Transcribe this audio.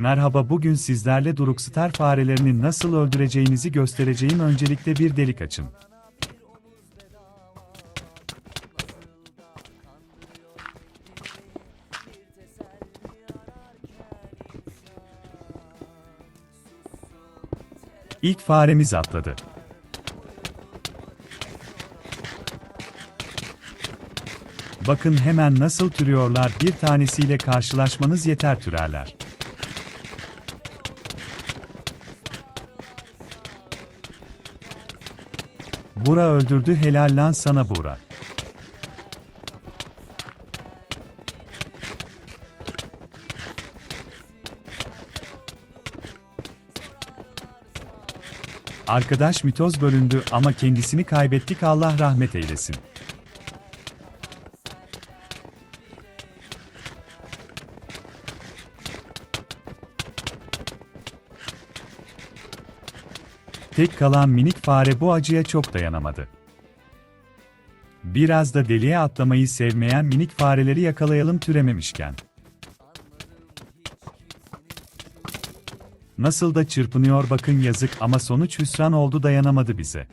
Merhaba bugün sizlerle Durukstar farelerini nasıl öldüreceğinizi göstereceğim öncelikle bir delik açın. İlk faremiz atladı. Bakın hemen nasıl türüyorlar bir tanesiyle karşılaşmanız yeter türerler. Bura öldürdü helal lan sana Bura. Arkadaş mitoz bölündü ama kendisini kaybettik Allah rahmet eylesin. Tek kalan minik fare bu acıya çok dayanamadı. Biraz da deliğe atlamayı sevmeyen minik fareleri yakalayalım türememişken. Nasıl da çırpınıyor bakın yazık ama sonuç hüsran oldu dayanamadı bize.